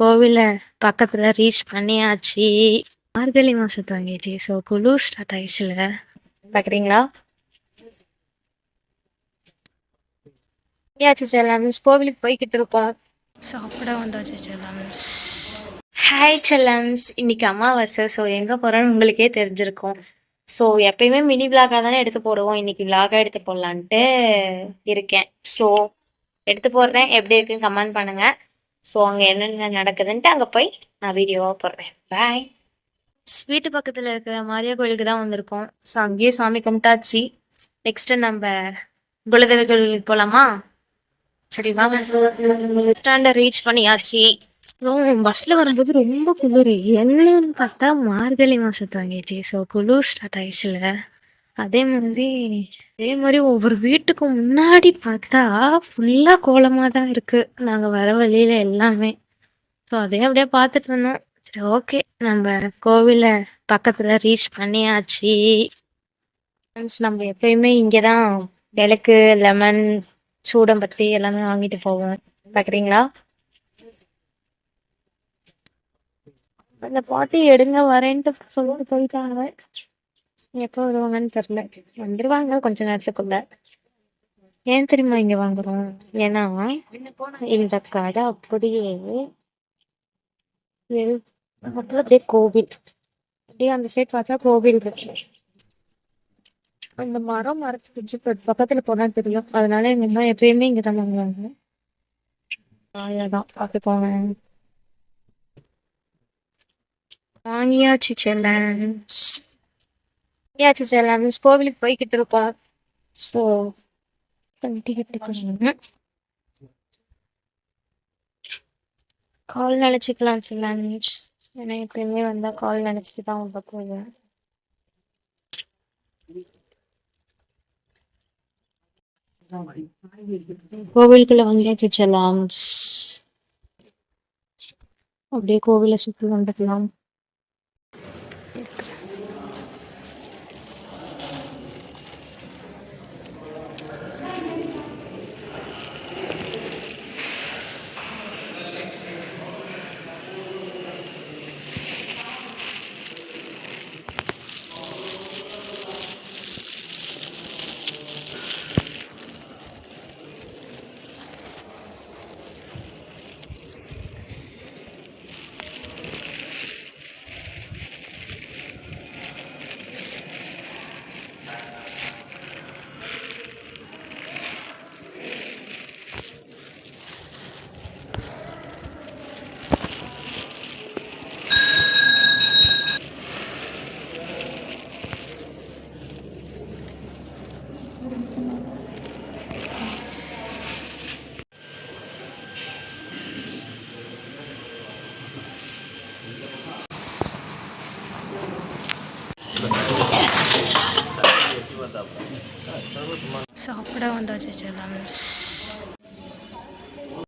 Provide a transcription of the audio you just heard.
கோவில பக்கத்துல ரீச் பண்ணியாச்சு. மார்கழி மாசம் துவங்கிச்சு ஸோ குழு ஸ்டார்ட் ஆயிடுச்சுல. பாக்குறீங்களா? ஏச்சு செல்லம்ஸ் கோவிலுக்கு போய்கிட்டு இருக்கோம். சாப்பிட வந்தாச்சு செல்லம்ஸ் ஹாய் செல்லம்ஸ். இன்னைக்கு அமாவாசை. ஸோ எங்க போறோம்னு உங்களுக்கே தெரிஞ்சிருக்கும். ஸோ எப்பயுமே மினி விளாகாக தானே எடுத்து போடுவோம். இன்னைக்கு விளாகாக எடுத்து போடலான்ட்டு இருக்கேன். ஸோ எடுத்து போடுறேன். எப்படி இருக்குன்னு கமெண்ட் பண்ணுங்க. ஸோ அங்கே என்னென்ன நடக்குதுன்ட்டு அங்கே போய் நான் வீடியோவாக போடுறேன். பாய் வீட்டு பக்கத்தில் இருக்கிற மாரியா கோயிலுக்கு தான் வந்திருக்கோம். ஸோ அங்கேயே சாமி கும்பிட்டாச்சு. நெக்ஸ்ட்டு நம்ம குலதேவி கோயிலுக்கு போகலாமா சரி வாங்க ஸ்டாண்டை ரீச் பண்ணியாச்சு. அப்புறம் பஸ்ஸில் வரும்போது ரொம்ப குளிர். என்னன்னு பார்த்தா மார்கழி மாதம் துவங்கிச்சு ஸோ குளிர் ஸ்டார்ட் ஆயிடுச்சுல. அதே மாதிரி அதே மாதிரி ஒவ்வொரு வீட்டுக்கு முன்னாடி பார்த்தா ஃபுல்லாக கோலமாக தான் இருக்கு. நாங்கள் வர வழியில எல்லாமே. ஸோ அதே அப்படியே பார்த்துட்டு இருந்தோம். சரி ஓகே நம்ம கோவிலை பக்கத்தில் ரீச் பண்ணியாச்சு. Friends, நம்ம எப்பயுமே இங்கே தான் விளக்கு லெமன் சூடம்பத்தி எல்லாமே வாங்கிட்டு போவோம். பார்க்குறீங்களா அந்த பாட்டி எடுங்க வரேன்ட்டு சொல்லிட்டு போயிட்டாங்க. எப்போ வருவாங்கன்னு தெரில. வந்துடுவாங்க கொஞ்ச நேரத்துக்குள்ள. ஏன் தெரியுமா இங்கே வாங்குறோம்? ஏன்னா இந்த கடை அப்படியே வெறு- அப்படியே கோவில். அப்படியே அந்த சைட் பார்த்தா கோவில் இருக்கு. அந்த மரம் மரத்து பிடிச்சி பக்கத்துல போனா தெரியும். அதனால எங்க அம்மா எப்பயுமே இங்க தான் வாங்குவாங்க. அவ்வளவுதான் பார்த்துக்கோங்க வாங்கியாச்சு செல்லன்ஸ் பண்ணியாச்சு சார் எல்லாமே கோவிலுக்கு போய்கிட்டு இருக்கோம். ஸோ கட்டிக்கிட்டு கால் நினச்சிக்கலாம் செல்லன்ஸ் ஏன்னா எப்பயுமே வந்தா கால் நினச்சிட்டு தான் உள்ள போவேன் கோவிலுக்குள்ள வந்தாச்சு செல்லாம். அப்படியே கோவிலை சுற்றி வந்துக்கலாம் சாப்பிட வந்தாச்சு செல்லம்ஸ்